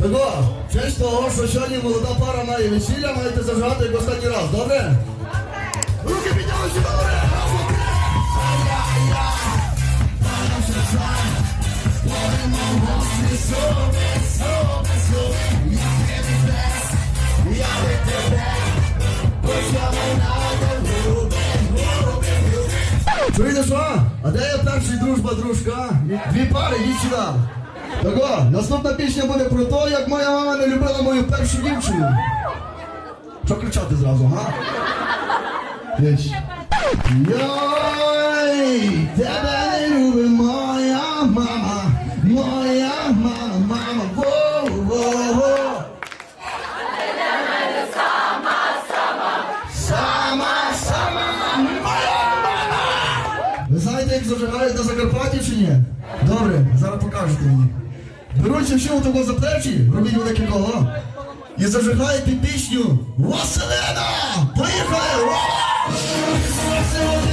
Того, в честь того, що сьогодні молода пара має весілля, маєте зажигати як останній раз, добре? Руки підняли добре! Раз, два? А де є перший дружба, дружка? Дві пари, йдіть сюди. Тако, наступна пісня буде про те, як моя мама не любила мою першу дівчину. Що кричати зразу, га? Йой, тебе не любить моя мама, моя мама, мама, знаєте, як зажигають на Закарпатті чи ні? Добре, зараз покажете мені. Беруть ще у за плечі, робіть велике коло. І зажигають під пісню Василина! Поїхали! Василина!